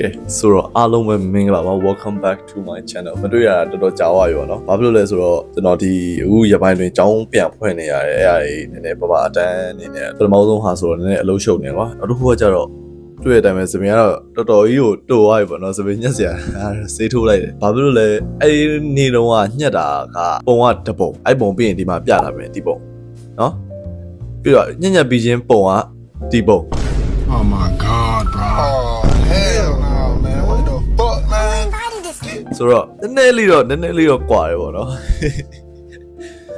ကဲဆိုတော့အားလုံးပဲမင်္ဂလာပါ welcome back to my channel မတွေ့ရတာတော်တော်ကြာသွားပြီပေါ့နော်ဘာဖြစ်လို့လဲဆိုတော့ကျွန်တော်ဒီအခုရပိုင်းတွင်ចောင်းပြန်ဖွင့်နေရတယ်အဲ့အရာတွေနည်းနည်းပပအတန်းနေနေပထမဆုံးဟာဆိုတော့နည်းနည်းအလုံးရှုပ်နေကွာနောက်တစ်ခုကကျတော့တွေ့တဲ့အတိုင်းပဲစပင်ကတော့တော်တော်ကြီးကိုတိုသွားပြီပေါ့နော်စပင်ညက်စရာစေးထိုးလိုက်တယ်ဘာဖြစ်လို့လဲအဲ့ဒီနေ့တုန်းကညက်တာကပုံကတပုံအဲ့ပုံပြီးရင်ဒီမှာပြလာမယ်ဒီပုံနော်ပြီးတော့ညက်ညက်ပြီးချင်းပုံကဒီပုံ Oh my god, bro. ဆိုတော့နည်းနည်းလေးတော့နည်းနည်းလေးတော့ကွာတယ်ပေါ့နော်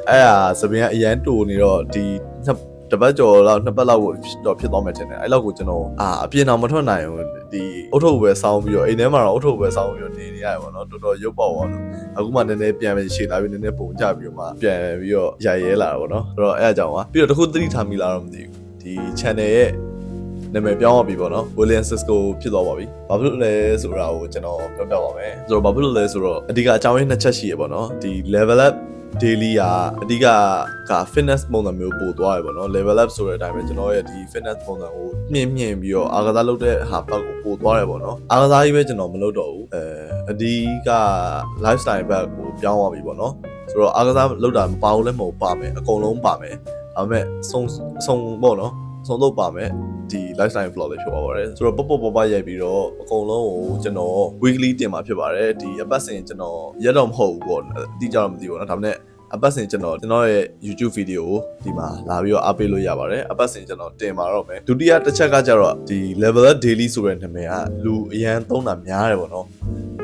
အဲ့ဟာစပင်ကအရန်တူနေတော့ဒီနှစ်တစ်ပတ်ကျော်လောက်နှစ်ပတ်လောက်ကိုတော့ဖြစ်သွားမယ်ထင်တယ်အဲ့လောက်ကိုကျွန်တော်အာအပြင်တော့မထွက်နိုင်ဘူးဒီအုတ်ထုတ်ပဲစောင်းပြီးတော့အိမ်ထဲမှာတော့အုတ်ထုတ်ပဲစောင်းပြီးတော့နေနေရတယ်ပေါ့နော်တော်တော်ရုပ်ပေါက်သွားလို့အခုမှနည်းနည်းပြန်ပဲရှေ့လာပြီးနည်းနည်းပုံကြပြီးတော့မှပြန်ပြီးတော့ရရဲလာတာပေါ့နော်ဆိုတော့အဲ့အကြောင်းပါပြီးတော့တခုသတိထားမိလားတော့မသိဘူးဒီ channel ရဲ့ နာမည်ပြောင်းသွားပြီပေါ့နော် William Cisco ဖြစ်သွားပါပြီ။ဘာဖြစ်လို့လဲဆိုတာကိုကျွန်တော်ပြောပြပါမယ်။ဆိုတော့ဘာဖြစ်လို့လဲဆိုတော့အဓိကအကြောင်းရင်းနှစ်ချက်ရှိရပေါ့နော်။ဒီ level up daily ကအဓိကက fitness ပုံစံမျိုးပို့သွားရပေါ့နော် level up ဆိုတဲ့အတိုင်းပဲကျွန်တော်ရဲ့ဒီ fitness ပုံစံကိုမြင့်မြင့်ပြီးတော့အားကစားလုပ်တဲ့ဟာဘက်ကိုပို့သွားရပေါ့နော်အားကစားကြီးပဲကျွန်တော်မလုပ်တော့ဘူးအဲအဓိက lifestyle ဘက်ကိုပြောင်းသွားပြီပေါ့နော်ဆိုတော့အားကစားလုပ်တာမပါဘူးလည်းမဟုတ်ပါမယ်အကုန်လုံးပါမယ်ဒါပေမဲ့စုံစုံပေါ့နော်စုံတော့ပါမယ် ဒီ lifestyle vlog လေးဖြစ်သွားပါတယ်ဆိုတော့ပပပပရိုက်ပြီးတော့အကုန်လုံးကိုကျွန်တော် weekly တင်มาဖြစ်ပါတယ်ဒီအပတ်စဉ်ကျွန်တော်ရက်တော့မဟုတ်ဘူးပေါ့အတိအကျတော့မသိဘူးเนาะဒါပေမဲ့အပတ်စဉ်ကျွန်တော်ကျွန်တော်ရဲ့ YouTube video ကိုဒီမှာလာပြီးတော့အားပေးလို့ရပါတယ်အပတ်စဉ်ကျွန်တော်တင်ပါတော့မယ်ဒုတိယတစ်ချက်ကကျတော့ဒီ level up daily ဆိုတဲ့နာမည်ကလူအရန်သုံးတာများတယ်ပေါ့နော်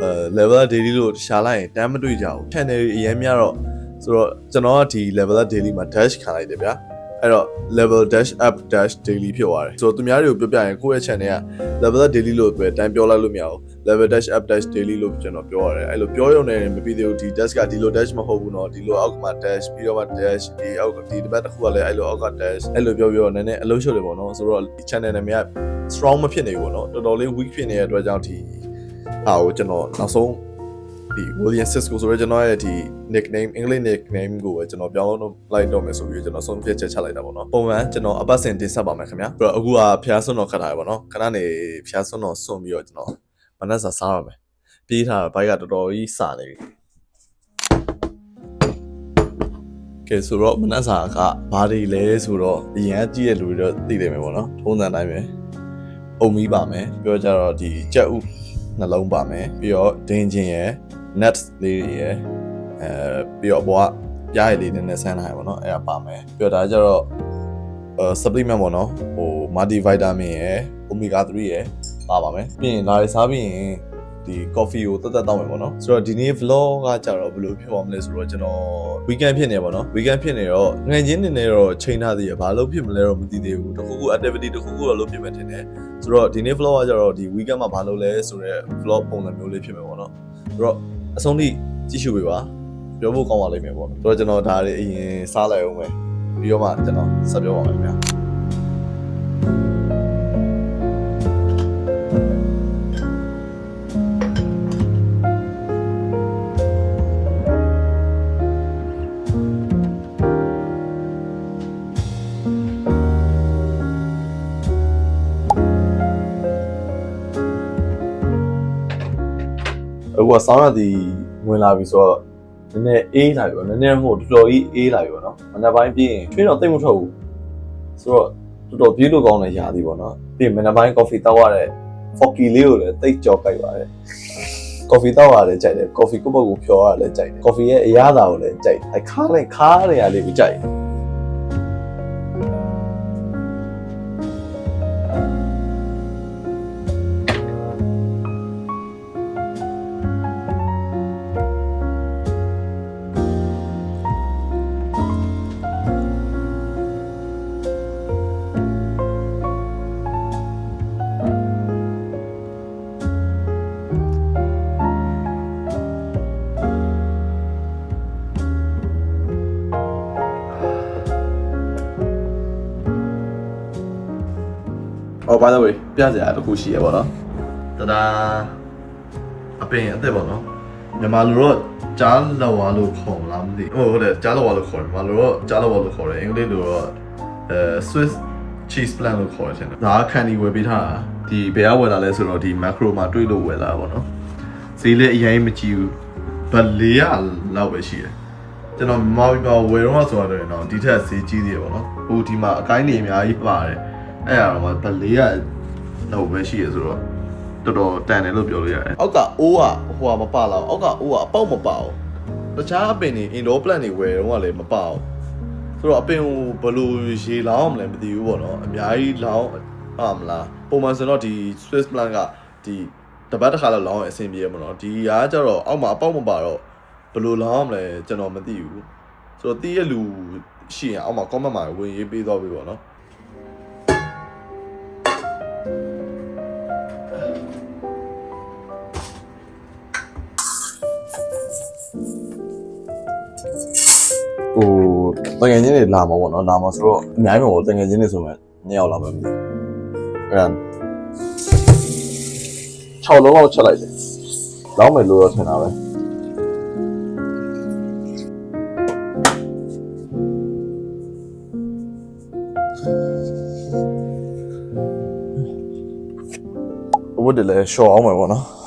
အဲ level up daily လို့ရှာလိုက်ရင်တမ်းမတွေ့ကြဘူး channel အရန်များတော့ဆိုတော့ကျွန်တော်ကဒီ level up daily မှာ dash ခံလိုက်တယ်ဗျာ အဲ့တော့ level dash up dash daily ဖြစ်သွားတယ်ဆိုတော့သူများတွေကိုပြောပြရင်ကိုယ့်ရဲ့ channel က level up daily လို့ပဲတန်းပြောလိုက်လို့မရဘူး level dash up dash daily လို့ကျွန်တော်ပြောရတယ်အဲ့လိုပြောရုံနဲ့မပြီးသေးဘူးဒီ dash ကဒီလို dash မဟုတ်ဘူးเนาะဒီလိုအောက်ကမှ dash ပြီးတော့မှ dash ဒီအောက်ကဒီတစ်ပတ်တစ်ခုကလည်းအဲ့လိုအောက်က dash အဲ့လိုပြောပြောနည်းနည်းအလုံးရှုပ်တယ်ပေါ့နော်ဆိုတော့ဒီ channel နာမည်က strong မဖြစ်နေဘူးပေါ့နော်တော်တော်လေး weak ဖြစ်နေတဲ့အတွက်ကြောင့်ဒီဟာကိုကျွန်တော်နောက်ဆုံး ဒီ William Cisco ဆိုရဲကျွန်တော်ရဲ့ဒီ nickname English nickname ကိုပဲကျွန်တော်ပြောင်းလို့လိုက်တော့မယ်ဆိုပြီးကျွန်တော်ဆုံးဖြတ်ချက်ချလိုက်တာပေါ့နော်ပုံမှန်ကျွန်တော်အပတ်စဉ်တင်ဆက်ပါမယ်ခင်ဗျာပြီးတော့အခုကဖျားစွန်းတော်ခတ်ထားရပေါ့နော်ခဏနေဖျားစွန်းတော်စွန့်ပြီးတော့ကျွန်တော်မနက်စာစားရမယ်ပြေးထားတာဘိုက်ကတော်တော်ကြီးစနေပြီကဲဆိုတော့မနက်စာကဘာတွေလဲဆိုတော့အရင်ကကြည့်ရလူတွေတော့သိတယ်မယ်ပေါ့နော်ထုံးစံတိုင်းပဲအုံမီးပါမယ်ပြီးတော့ကြတော့ဒီကြက်ဥနှလုံးပါမယ်ပြီးတော့ဒင်းချင်းရယ် nuts လေးတွေရယ်အဲပြီးတော့အပေါ်ကပြားရည်လေးနည်းနည်းဆန်းထားရယ်ပေါ့နော်အဲ့ဒါပါမယ်ပြီးတော့ဒါကြတော့အဲ supplement ပေါ့နော်ဟို multivitamin ရယ် omega 3ရယ်ပါပါမယ်ပြီးရင်ဒါတွေစားပြီးရင်ဒီ coffee ကိုတက်တက်တောင်းမယ်ပေါ့နော်ဆိုတော့ဒီနေ့ vlog ကကြတော့ဘယ်လိုဖြစ်သွားမလဲဆိုတော့ကျွန်တော် weekend ဖြစ်နေပါတော့ weekend ဖြစ်နေတော့ငွေချင်းနေနေတော့ချိန်ထားသေးရဘာလို့ဖြစ်မလဲတော့မသိသေးဘူးတခုခု activity တခုခုတော့လုပ်ဖြစ်မယ်ထင်တယ်ဆိုတော့ဒီနေ့ vlog ကကြတော့ဒီ weekend မှာဘာလုပ်လဲဆိုတော့ vlog ပုံစံမျိုးလေးဖြစ်မယ်ပေါ့နော်ဆိုတော့ အဆုံးထိကြည့်ရှုပေးပါပြောဖို့ကောင်းပါလိမ့်မယ်ပေါ့နော်ဆိုတော့ကျွန်တော်ဒါတွေအရင်စားလိုက်အောင်မယ်ပြီးတော့မှကျွန်တော်ဆက်ပြောပါမယ်ခင်ဗျာ အခုကဆောင်းရသည်ဝင်လာပြီဆိုတော့နည်းနည်းအေးလာပြီပေါ့နည်းနည်းဟိုတော်တော်ကြီးအေးလာပြီပေါ့နော်မနက်ပိုင်းပြင်းချွေးတော့တိတ်မထွက်ဘူးဆိုတော့တော်တော်ပြေးလို့ကောင်းတဲ့ຢာသည်ပေါ့နော်ပြီးရင်မနက်ပိုင်း coffee တောက်ရတဲ့ foggy လေးကိုလည်းတိတ်ကြော်ကြိုက်ပါတယ် coffee တောက်ရတယ်ကြိုက်တယ် coffee ကုတ်ပုတ်ကိုဖြော်ရလည်းကြိုက်တယ် coffee ရဲ့အရသာကိုလည်းကြိုက်တယ်အဲခါလိုက်ခါရရလေးကိုကြိုက်တယ် ဟော by the way ပြစရာတစ်ခုရှိရပါတော့တဒါအပင်အသက်ပေါ့နော်မြန်မာလူတော့ကြားလော်ဝါလို့ခေါ်မလားမသိဘူးဟုတ်တယ်ကြားလော်ဝါလို့ခေါ်တယ်မြန်မာလူတော့ကြားလော်ဝါလို့ခေါ်တယ်အင်္ဂလိပ်လူတော့အဲ Swiss cheese plant လို့ခေါ်တယ်ဒါကကန်ဒီဝယ်ပေးထားတာဒီဘယ်ကဝယ်လာလဲဆိုတော့ဒီ macro မှာတွေ့လို့ဝယ်လာတာပေါ့နော်ဈေးလည်းအရင်မကြည့်ဘူးဗ400လောက်ပဲရှိတယ်ကျွန်တော်မော်ဘီပါဝယ်တော့ဆိုတော့တော့ဒီထက်ဈေးကြီးသေးတယ်ပေါ့နော်ဟိုဒီမှာအကိုင်းတွေအများကြီးပါတယ် အဲ့အရာတော့ဗလေးရတော့ပဲရှိရဆိုတော့တော်တော်တန်တယ်လို့ပြောလို့ရတယ်အောက်ကအိုးကဟိုကမပလာဘူးအောက်ကအိုးကအပေါက်မပအောင်တခြားအပင်တွေ indoor plant တွေဝယ်တော့ကလည်းမပအောင်ဆိုတော့အပင်ကိုဘယ်လိုရေလောင်းအောင်မလဲမသိဘူးပေါ့နော်အများကြီးလောင်းအာမလားပုံမှန်ဆိုတော့ဒီ Swiss plant ကဒီတပတ်တစ်ခါလောက်လောင်းရင်အဆင်ပြေမှာနော်ဒီကကျတော့အောက်မှာအပေါက်မပါတော့ဘယ်လိုလောင်းအောင်မလဲကျွန်တော်မသိဘူးဆိုတော့တီးရလူရှိရင်အောက်မှာ comment မှာဝင်ရေးပေးတော့ပြီပေါ့နော် ဟိုတငယ်ချင်းတွေလာမှာပေါ့နော်လာမှာဆိုတော့အများကြီးပေါ့တငယ်ချင်းတွေဆိုမှညရောက်လာမှာမသိဘူးအဲ့ဒါ6လုံးလောက်ချက်လိုက်တယ်လောင်းမယ်လို့တော့ထင်တာပဲဘုဒ္ဓလည်းရှော့အောင်မယ်ပေါ့နော်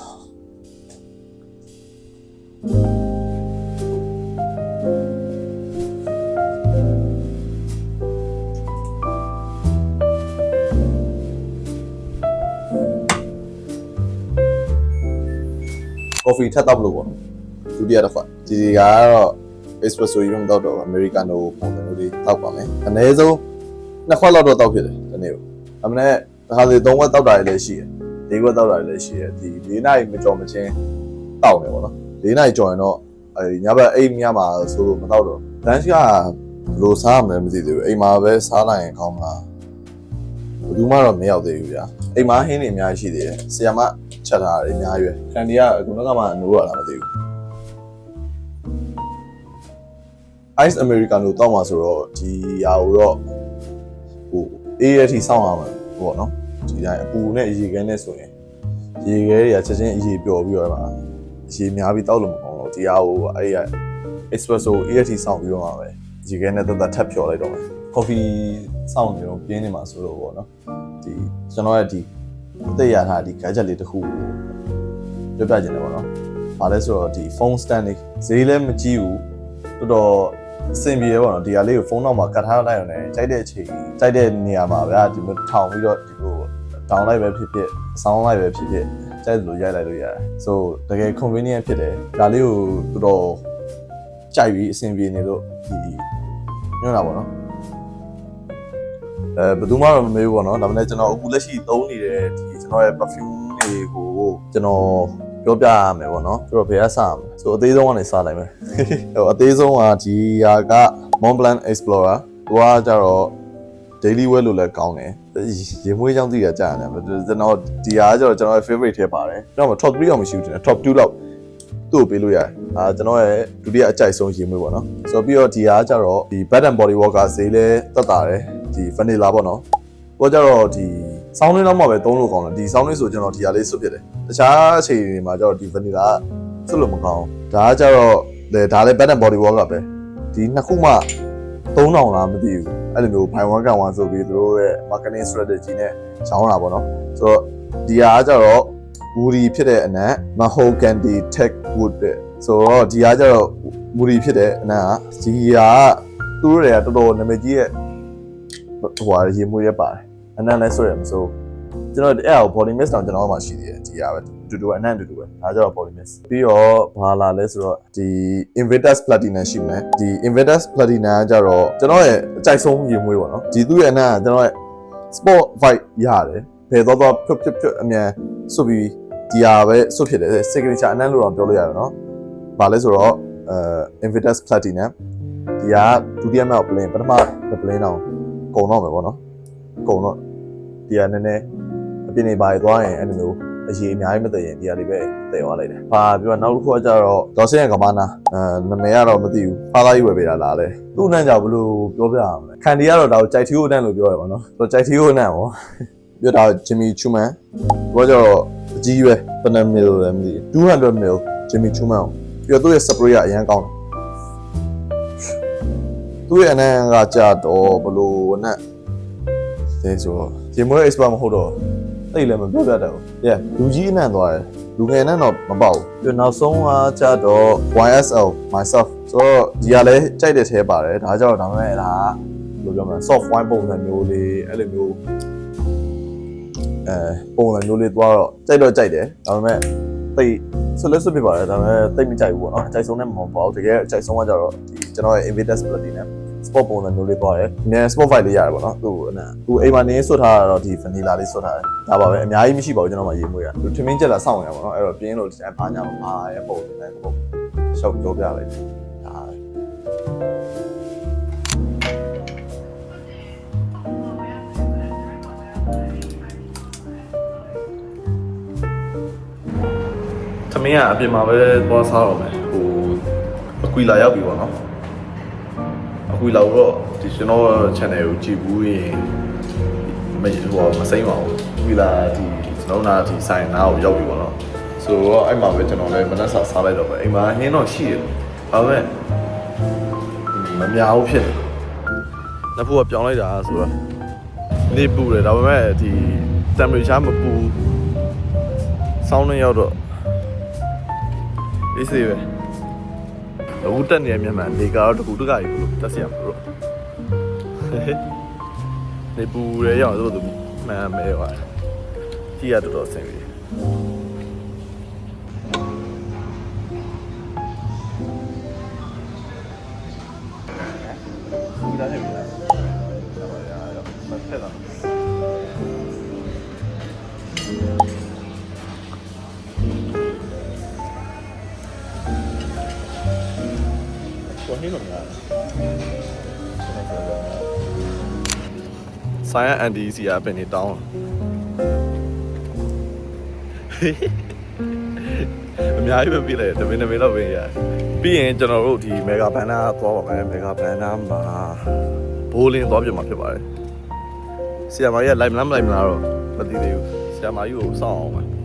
coffee ထပ်တောက်လို့ပေါ့ဒုတိယတစ်ခွက်ဒီဒီကတော့ espresso ရုံတောက်တော့ americano ပုံစံမျိုးလေးတောက်ပါမယ်အနည်းဆုံးနှစ်ခွက်လောက်တော့တောက်ဖြစ်တယ်ဒီနေ့ကိုအမနဲ့တစ်ခါလေသုံးခွက်တောက်တာလည်းရှိတယ်လေးခွက်တောက်တာလည်းရှိတယ်ဒီ၄နာရီမကြော်မချင်းတောက်နေပေါ့နော်၄နာရီကြော်ရင်တော့အဲဒီညဘက်အိမ်ညမှာဆိုလို့မတောက်တော့တန်းရှိကဘယ်လိုစားရမလဲမသိသေးဘူးအိမ်မှာပဲစားလိုက်ရင်ကောင်းမလားဘယ်သူမှတော့မရောက်သေးဘူးဗျာအိမ်မှာဟင်းတွေအများကြီးရှိသေးတယ်ဆီယမ ချက်ထားတာတွေအများကြီးပဲကန်ဒီကခုနကမှနိုးရတာမသိဘူး ice americano တောက်မှာဆိုတော့ဒီဟာကိုတော့ဟိုအေးရထိစောင့်ရမှာပေါ့နော်ဒီတိုင်းအပူနဲ့ရေခဲနဲ့ဆိုရင်ရေခဲတွေကချက်ချင်းရေပျော်ပြီးတော့မှာရေများပြီးတောက်လို့မကောင်းတော့ဒီဟာကိုအဲ့ရ espresso အေးရထိစောင့်ပြီးတော့မှာပဲရေခဲနဲ့တက်တက်ထပ်ဖြော်လိုက်တော့မယ် coffee စောင့်နေတော့ပြင်းနေမှာဆိုတော့ပေါ့နော်ဒီကျွန်တော်ရဲ့ဒီအ သက်ရထားဒီ gadget လေးတစ်ခုကိုပြောပြချင်တယ်ပေါ့နော်။ဘာလဲဆိုတော့ဒီ phone stand လေးဈေးလည်းမကြီးဘူးတော်တော်အဆင်ပြေရပါတော့ဒီဟာလေးကိုဖုန်းတော့မှာကတ်ထားလိုက်ရုံနဲ့ကြိုက်တဲ့အချိန်ကြိုက်တဲ့နေရာမှာဗျာဒီလိုထောင်ပြီးတော့ဒီလို down လိုက်ပဲဖြစ်ဖြစ် sound လိုက်ပဲဖြစ်ဖြစ်ကြိုက်လို့ရိုက်လိုက်လို့ရတယ် so တကယ် convenient ဖြစ်တယ်ဒါလေးကိုတော်တော်ကြိုက်ပြီးအဆင်ပြေနေလို့ဒီညွှန်တာပေါ့နော်အဲဘယ်သူမှတော့မမေးဘူးပေါ့နော်ဒါပေမဲ့ကျွန်တော်အခုလက်ရှိသုံးနေတဲ့ဒီ ကျွန်တော်ရဲ့ perfume တွေကိုကျွန်တော်ပြောပြရမယ်ပေါ့နော်ဆိုတော့ဘယ်ကစရမလဲဆိုအသေးဆုံးကနေစလိုက်မယ်ဟိုအသေးဆုံးကဒီဟာက Montblanc Explorer ဟိုကကြတော့ daily wear လို့လည်းကောင်းတယ်ရေမွေးချောင်းသိရကြာတယ်ကျွန်တော်ဒီဟာကကျတော့ကျွန်တော်ရဲ့ favorite ထဲပါတယ်ကျွန်တော် top 3အောင်မရှိဘူးတင် top 2လောက်သူ့ကိုပေးလို့ရတယ်အာကျွန်တော်ရဲ့ဒုတိယအကြိုက်ဆုံးရေမွေးပေါ့နော်ဆိုတော့ပြီးတော့ဒီဟာကကျတော့ဒီ Bath and Body Work ကဈေးလဲတက်တာတယ်ဒီ vanilla ပေါ့နော်ဟိုကျတော့ဒီ ဆောင်းလင်းတော့မှပဲသုံးလို့ကောင်းတယ်ဒီဆောင်းလင်းဆိုကျွန်တော်ဒီဟာလေးစွတ်ဖြစ်တယ်တခြားအချိန်တွေမှာကျတော့ဒီ vanilla ကစွတ်လို့မကောင်းဘူးဒါကကျတော့လေဒါလည်း Bath and Body Work ကပဲဒီနှစ်ခုမှ3000လားမသိဘူးအဲ့လိုမျိုး buy one get one ဆိုပြီးသူတို့ရဲ့ marketing strategy နဲ့ရောင်းတာပေါ့နော်ဆိုတော့ဒီဟာကကြတော့ woody ဖြစ်တဲ့အနက် mahogany tech wood တဲ့ဆိုတော့ဒီဟာကကြတော့ woody ဖြစ်တဲ့အနက်ကဒီဟာကသူတို့တွေကတော်တော်နာမည်ကြီးရဲ့ဟိုဟာရေမွေးရပါတယ် အနက်လည်းဆိုရမစိုးကျွန်တော်အဲ့ဟာကို body mist တောင်ကျွန်တော်မှရှိသေးတယ်ဒီဟာပဲတူတူပဲအနက်တူတူပဲဒါကြတော့ body mist ပြီးတော့ဘာလာလဲဆိုတော့ဒီ Invictus Platinum ရှိမယ်ဒီ Invictus Platinum ကကြတော့ကျွန်တော်ရဲ့အကြိုက်ဆုံးရေမွေးပေါ့နော်ဒီသူ့ရဲ့အနက်ကကျွန်တော်ရဲ့ sport vibe ရတယ်ဘယ်တော့တော့ဖြုတ်ဖြုတ်ဖြုတ်အမြန်စွတ်ပြီးဒီဟာပဲစွတ်ဖြစ်တယ် signature အနက်လို့တော့ပြောလို့ရတယ်နော်ဘာလဲဆိုတော့အဲ Invictus Platinum ဒီဟာဒုတိယမြောက် plane ပထမ plane တော့ကုန်တော့မယ်ပေါ့နော်ကုန်တော့ ဒီဟာနည်းနည်းအပြင်နေပါသွားရင်အဲ့လိုမျိုးအရေးအများကြီးမတည်ရင်ဒီဟာလေးပဲတည်သွားလိုက်တယ်။ဘာပြောနောက်တစ်ခုကကျတော့ဒေါ်စင်ရဲ့ကမနာအဲနာမည်ကတော့မသိဘူး။ဖားသားကြီးဝယ်ပေးတာလားလေ။သူ့အနံ့ကြောင့်ဘလို့ပြောပြရမလဲ။ခံဒီကတော့ဒါကိုကြိုက်ထီကိုအနံ့လို့ပြောရပါတော့။ဆိုတော့ကြိုက်ထီကိုအနံ့ပေါ့။ပြောတာဂျင်မီချူမန်။ဘောကျတော့အကြီးပဲဘယ်နှမီလလည်းမသိဘူး200 ml ဂျင်မီချူမန်။ပြီးတော့သူ့ရဲ့ spray ကအရင်ကောင်းတယ်။သူ့ရဲ့အနံ့ကကြတော့ဘလို့အနံ့လဲဆိုတော့ ဂျင်မွေး expert မဟုတ်တော့အဲ့လည်းမပြောပြတတ်ဘူး။ Yeah လူကြီးအနံ့သွားတယ်။လူငယ်နဲ့တော့မပေါက်ဘူးပြီးတော့နောက်ဆုံးကကြတော့ YSL myself ဆိုတော့ဒီကလည်းကြိုက်တဲ့ထဲပါတယ်ဒါကြောင့်ဒါပေမဲ့ဒါကဘယ်လိုပြောမလဲ soft wine ပုံစံမျိုးလေးအဲ့လိုမျိုးအဲပုံစံမျိုးလေးသွားတော့ကြိုက်တော့ကြိုက်တယ်ဒါပေမဲ့သိဆွလက်ဆွဖြစ်ပါတယ်ဒါပေမဲ့သိမကြိုက်ဘူးပေါ့နော်အကြိုက်ဆုံးနဲ့မဟုတ်ပါဘူးတကယ်အကြိုက်ဆုံးကကြတော့ဒီကျွန်တော်ရဲ့ Invictus Platinum နဲ့ sport ပုံစံမျိုးလေးသွားတယ်။နည်း sport fight လေးရတယ်ပေါ့နော်။သူ့အနံသူအိမ်မှာနေဆွတ်ထားတာတော့ဒီ vanilla လေးဆွတ်ထားတယ်။ဒါပါပဲအများကြီးမရှိပါဘူးကျွန်တော်မှရေးမွေးရ။သူထမင်းချက်လာစောင့်ရပါတော့။အဲ့တော့ပြင်းလို့ဒီတိုင်းဘာညာမပါရဲ့ပုံစံနဲ့ပုံရှောက်ပြောပြလိုက်တယ်။ဒါပဲ။ထမင်းကအပြင်မှာပဲသွားစားတော့မယ်။ဟိုအကွီလာရောက်ပြီပေါ့နော်။အ ခုလောက်တော့ဒီကျွန်တော် channel ကိုကြည့်ဘူးရင်မဟိုမစိမ့်ပါဘူးဒီလာဒီကျွန်တော်နာဒီဆိုင်နာကိုရောက်ပြီပေါ့နော်ဆိုတော့အဲ့မှာပဲကျွန်တော်လည်းမနက်စာစားလိုက်တော့ပဲအိမ်မှာဟင်းတော့ရှိတယ်ဒါပေမဲ့မများဘူးဖြစ်တယ်နှစ်ဖူးကပြောင်းလိုက်တာဆိုတော့နေပူတယ်ဒါပေမဲ့ဒီ temperature မပူစောင်းနေရောက်တော့အေးစေးပဲ အခုတက်နေတဲ့မြန်မာနေကတော့တကူတကကြီးလို့တက်စီရမှာလို့နေပူရဲရောက်တော့သူမှန်မဲပါကြည့်ရတော့တော်ဆင်ပြီ ကိုဟင်းလို့များဆိုင်အန်ဒီစီအပင်နေတောင်းအများကြီးပဲပြလိုက်တယ်တမင်တမင်တော့ပဲရပြီးရင်ကျွန်တော်တို့ဒီမေဂါဘန်နာသွားပါမယ်မေဂါဘန်နာမှာဘိုးလင်းသွားပြမှာဖြစ်ပါတယ်ဆီယမာကြီးကလိုက်မလားမလိုက်မလားတော့မသိသေးဘူးဆီယမာကြီးကိုစောင့်အောင်ပါရန်ပြီး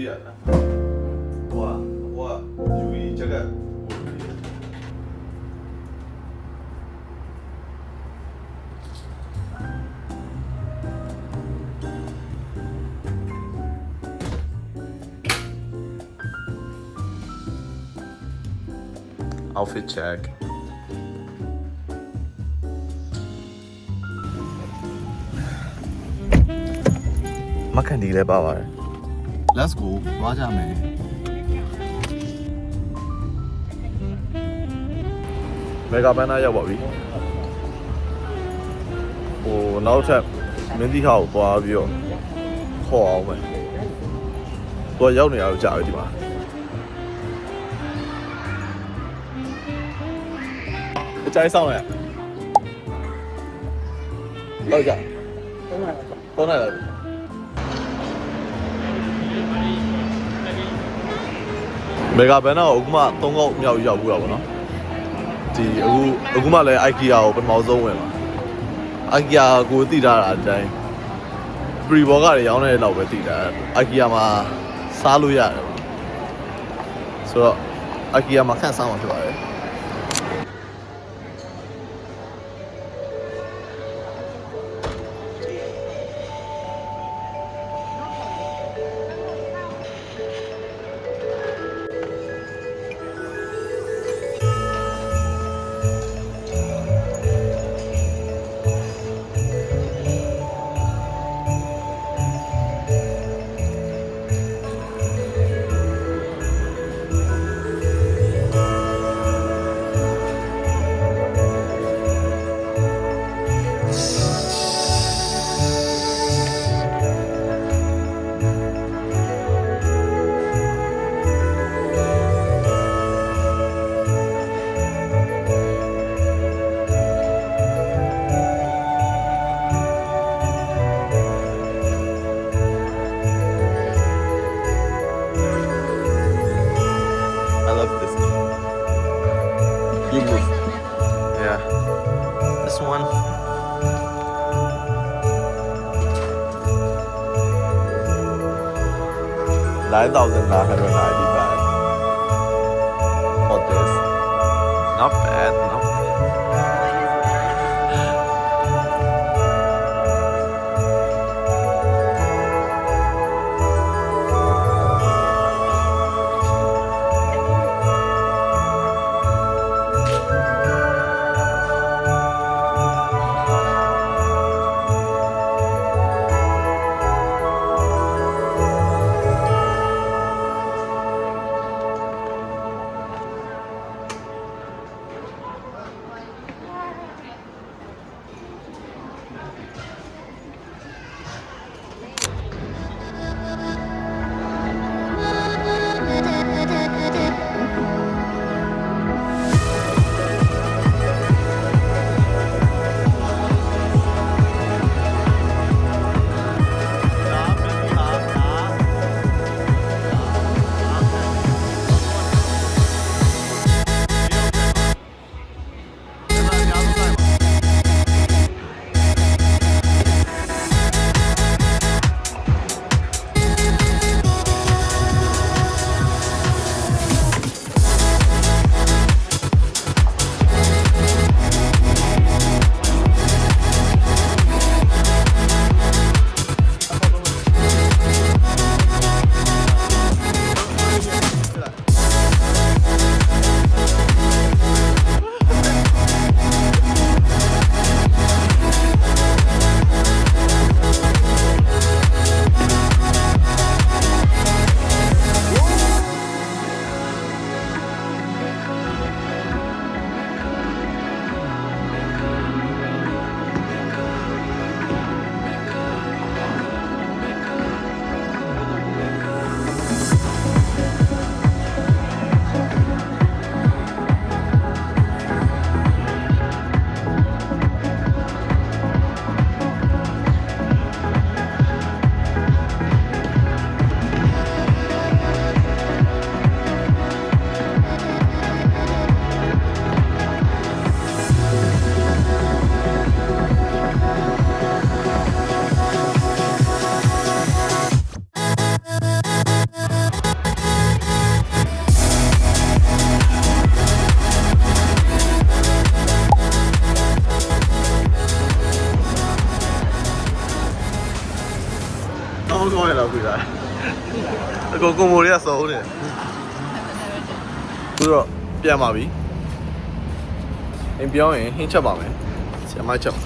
Iya. Kan? Wah, wah, Yui jaga. Outfit check. Makan di lebar. Let's go သွားကြမယ်မေဂါဘန်နာရောက်ပါပြီဟိုနောက်ထပ်မင်းတီဟာကိုသွားပြီးတော့ခေါ်အောင်မယ်သူကရောက်နေရတော့ကြာပြီဒီမှာအကြိုက်ဆောင်ရဟုတ်ကြသုံးလိုက်တော့ မေဂါဘန်နာကိုအခုမှ၃ခေါက်မြောက်ရောက်ဘူးတာပေါ့နော်ဒီအခုအခုမှလည်း IKEA ကိုပထမဆုံးဝင်လာ IKEA ကိုတည်ထားတာအတိုင်း pre ဘောကတွေရောင်းနေတဲ့လောက်ပဲတည်တာ IKEA မှာစားလို့ရတယ်ပေါ့ဆိုတော့ IKEA မှာခန့်စားမှာဖြစ်ပါတယ် 来到的呢，还没有。 ကိုကိုမိုတွေကစုံနေတယ်။ပြီးတော့ပြန်ပါပြီအင်ပြောရင်ဟင်းချက်ပါမယ်ဆရာမချက်ပါ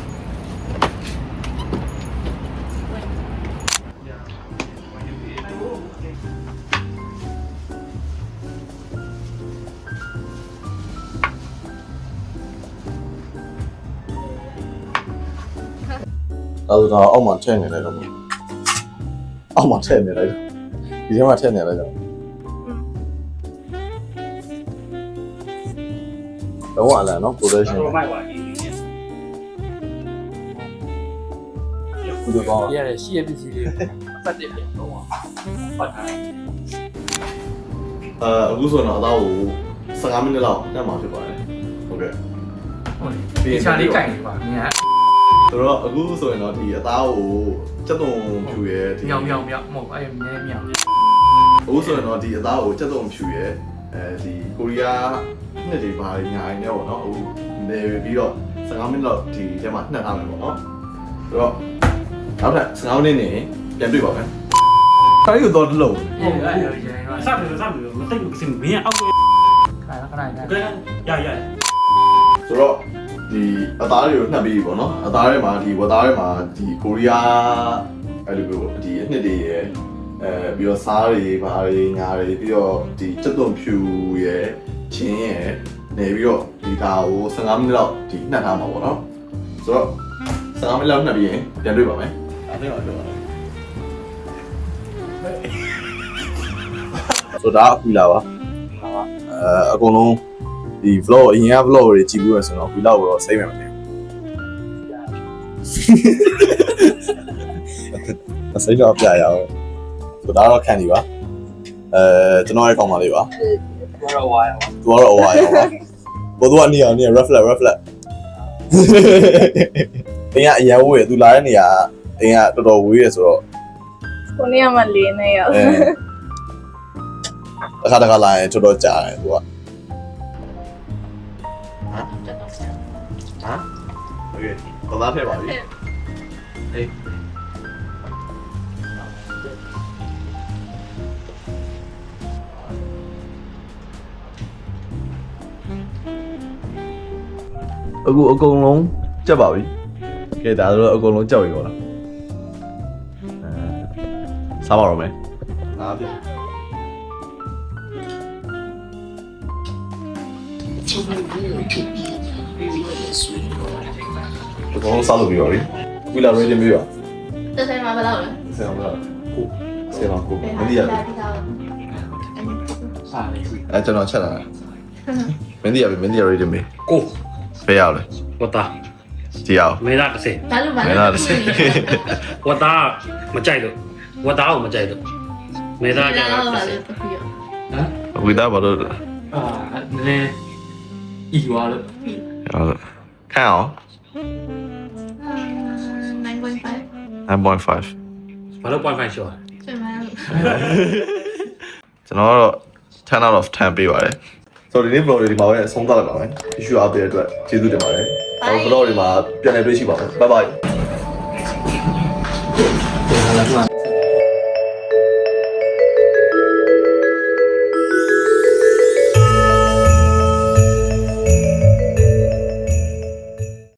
ဒါဆိုတော့အောက်မှာထည့်နေလိုက်တော့အောက်မှာထည့်နေလိုက်တော့ ဒီထဲမှာထည့်နေလိုက်တော့တော့အလန်နော် production ကုသိုလ်ကောင်းရတယ်ရှိရပစ္စည်းတွေဖတ်တယ်ပြန်တော့ဖတ်တာအဲအခုဆိုတော့အသားကို15မိနစ်လောက်တက်မှာဖြစ်ပါတယ်ဟုတ်ကဲ့ဟုတ်တယ်ချာလေးကြိုင်နေပါမြတ်ဆိုတော့အခုဆိုရင်တော့ဒီအသားကိုစက်သွုံဖြူရဲဒီမြောင်မြောင်မြောင်မဟုတ်အဲ့မြဲမြောင် အခုဆိုရင်တော့ဒီအသားကိုစက်သွုံဖြူရဲအဲဒီကိုရီးယားနှစ်တွေပါညာရင်းနဲ့ပေါ့နော်အခုနေပြီးတော့15မိနစ်လောက်ဒီထဲမှာနှက်ထားမယ်ပေါ့နော်ဆိုတော့နောက်ထပ်15မိနစ်နေပြန်တွေ့ပါမယ်ခါရီတော့တလုံးအေးအဲ့ရရရစတယ်စတယ်မသိဘူးကစမင်းအောက်ကိုခဏခဏခဏကဲရရဆိုတော့ဒီအသားတွေကိုနှက်ပြီးပေါ့နော်အသားတွေမှာဒီဝတ်သားတွေမှာဒီကိုရီးယားအဲ့လိုမျိုးဒီအနှစ်တွေရယ် အဲပြီးတော့စားတွေဘာတွေညာတွေပြီးတော့ဒီစက်သွုံဖြူရယ်ချင်းရယ်နေပြီးတော့ဒီဒါကို15မိနစ်လောက်ဒီနှက်ထားမှာပေါ့နော်ဆိုတော့15မိနစ်လောက်နှက်ပြီးရင်ပြန်တွေ့ပါမယ်အဲ့ဒါတော့တော့ဆိုတော့အခုလာပါအဲအကုန်လုံးဒီ vlog အရင်က vlog တွေကြည့်ပြီးရဆိုတော့ဒီလောက်တော့စိတ်မမတင်ဘူးစိတ်တော့ပြရအောင် ဆိုဒါတော့ခန့်နေပါအဲကျွန်တော်ရဲ့ကောင်မလေးပါကျွန်တော်တော့ဝါရောသူကတော့အဝါရောပါဘောသူကနေရာနေ reflect reflect တင်ကအရန်ဝေးသူလာတဲ့နေရာကတင်ကတော်တော်ဝေးရဆိုတော့ခုနေ့ကမှ၄နေရောတစ်ခါတစ်ခါလာရင်တော်တော်ကြာတယ်သူကဟမ်ဟမ်ဟုတ်ကဲ့ဘာသာဖြစ်ပါလိမ့်အေး ခုအကုန်လုံးကြက်ပါပြီ။ကဲဒါဆိုတော့အကုန်လုံးကြောက်ပြီပေါ့လား။အဲစားပါတော့မယ်။အားပြအကုန်လုံးစားလို့ပြီးပါပြီ။ဝီလာ ready ပြီပါတက်ဆိုင်မှာဘယ်လောက်လဲ။ဆယ်အောင်လား။ကိုဆယ်အောင်ကိုမင်းဒီရတယ်စားလေး။အဲကျွန်တော်ချက်လာတယ်။မင်းဒီရပြီမင်းဒီရ ready ပြီကို။ ဖေးရအောင်လေဝတာ။ဒီအောင်မင်းသားတစ်စင်ဘာလို့ဘာမင်းလို့သားတစ်စက်ဝတာမကြိုက်လို့ဝတာကိုမကြိုက်လို့မင်းသားကြဘာတော့လို့တစ်ဘာစင်လို့တခုရောဟမ်ဝီလာဘာလို့အာနည်းဤွာလို့ဟုတ်လဲခံအောင်9.5 9.5ဘာလို့ point 5ရှော့ပြန်မလို့ကျွန်တော်ကတော့10 out of 10ပေးပါတယ် ဆိုတော့ဒီနေ့ vlog တွေဒီမှာပဲအဆုံးသတ်လိုက်ပါမယ် issue update အတွက်ကျေးဇူးတင်ပါတယ်နောက် vlog တွေမှာပြန်လည်တွေ့ရှိပါမယ် bye bye ပြန်လာမှ